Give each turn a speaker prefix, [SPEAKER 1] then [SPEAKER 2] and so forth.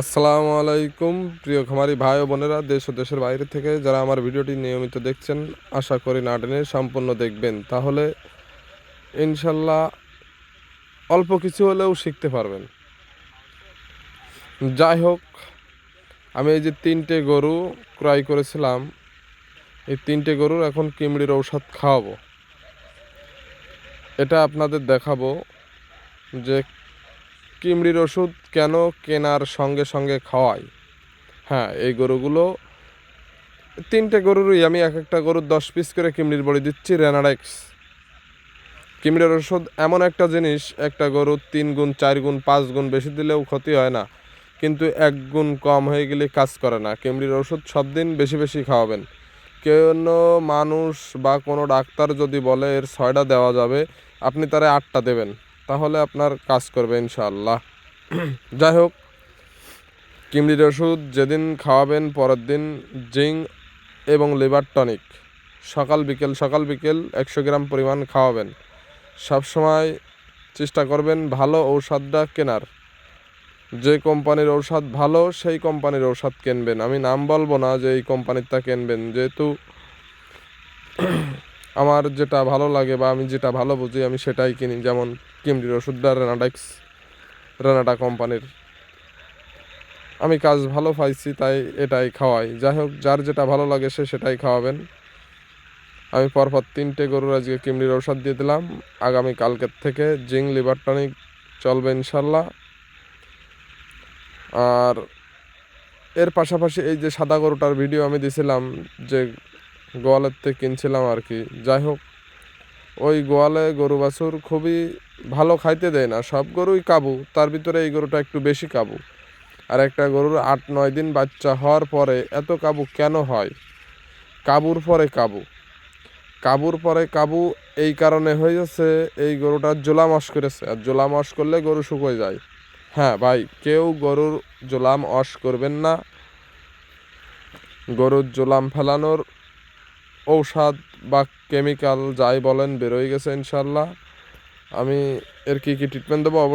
[SPEAKER 1] আসসালামু আলাইকুম, প্রিয় খামারি ভাই ও বোনেরা, দেশ ও দেশের বাইরে থেকে যারা আমার ভিডিওটি নিয়মিত দেখছেন, আশা করি না টেনে সম্পূর্ণ দেখবেন। তাহলে ইনশাল্লাহ অল্প কিছু হলেও শিখতে পারবেন। যাই হোক, আমি এই যে তিনটে গরু ক্রয় করেছিলাম, এই তিনটে গরুর এখন কিমড়ির ঔষধ খাওয়াবো। এটা আপনাদের দেখাবো যে কিমড়ির ওষুধ কেন কেনার সঙ্গে সঙ্গে খাওয়াই? হ্যাঁ এই গরুগুলো তিনটে গরুরই, আমি এক একটা গরুর দশ পিস করে কিমড়ির বড়ি দিচ্ছি রেনাডেক্স কিমড়ির ওষুধ এমন একটা জিনিস, একটা গরুর তিন গুণ, চার গুণ, পাঁচ গুণ বেশি দিলেও ক্ষতি হয় না। কিন্তু এক গুণ কম হয়ে গেলে কাজ করে না। কিমড়ির ওষুধ সব দিন বেশি বেশি খাওয়াবেন। কোনো মানুষ বা কোনো ডাক্তার যদি বলে এর ছয়টা দেওয়া যাবে, আপনি তারা আটটা দেবেন। তাহলে আপনার কাজ করবে ইনশাআল্লাহ। যাই হোক কিমড়ির ওষুধ যেদিন খাওয়াবেন পরের দিন জিং এবং লিভার টনিক। সকাল বিকেল সকাল বিকেল একশো গ্রাম পরিমাণ খাওয়াবেন। সবসময় চেষ্টা করবেন ভালো ঔষধটা কেনার। যে কোম্পানির ঔষধ ভালো, সেই কোম্পানির ঔষধ কিনবেন। আমি নাম বলব না যে এই কোম্পানিরটা কিনবেন। যেহেতু আমার যেটা ভালো লাগে বা আমি যেটা ভালো বুঝি, আমি সেটাই কিনি। যেমন কিমরির ওষুধটা রেনাডেক্স রেনাডা কোম্পানির। আমি কাজ ভালো পাইছি, তাই এটাই খাওয়াই। যাই হোক, যার যেটা ভালো লাগে সে সেটাই খাওয়াবেন। আমি পরপর তিনটে গরুর আজকে কিমড়ির ঔষধ দিয়ে দিলাম। আগামী কালকের থেকে জিং লিভার টনিক চলবে ইনশাল্লাহ আর এর পাশাপাশি এই যে সাদা গরুটার ভিডিও আমি দিছিলাম, যে গোয়ালের থেকে কিনছিলাম আর কি। যাই হোক ওই গোয়ালে গরু বাছুর খুবই ভালো খাইতে দেয় না। সব গরুই কাবু, তার ভিতরে এই গরুটা একটু বেশি কাবু। আর একটা গরুর আট, নয় দিন বাচ্চা হওয়ার পরে এত কাবু কেন হয়? কাবুর পরে কাবু। কাবুর পরে কাবু এই কারণে হয়ে যাচ্ছে এই গরুটা জোলা মশ করেছে। আর জোলা মশ করলে গরু শুকোয় যায়। হ্যাঁ ভাই, কেউ গরুর জোলাম অস করবেন না। গরুর জোলাম ফেলানোর ঔষধ বা কেমিক্যাল যাই বলেন বেরোই গেছে ইনশাল্লাহ। আমি এর কী কী ট্রিটমেন্ট দেবো? অবশ্যই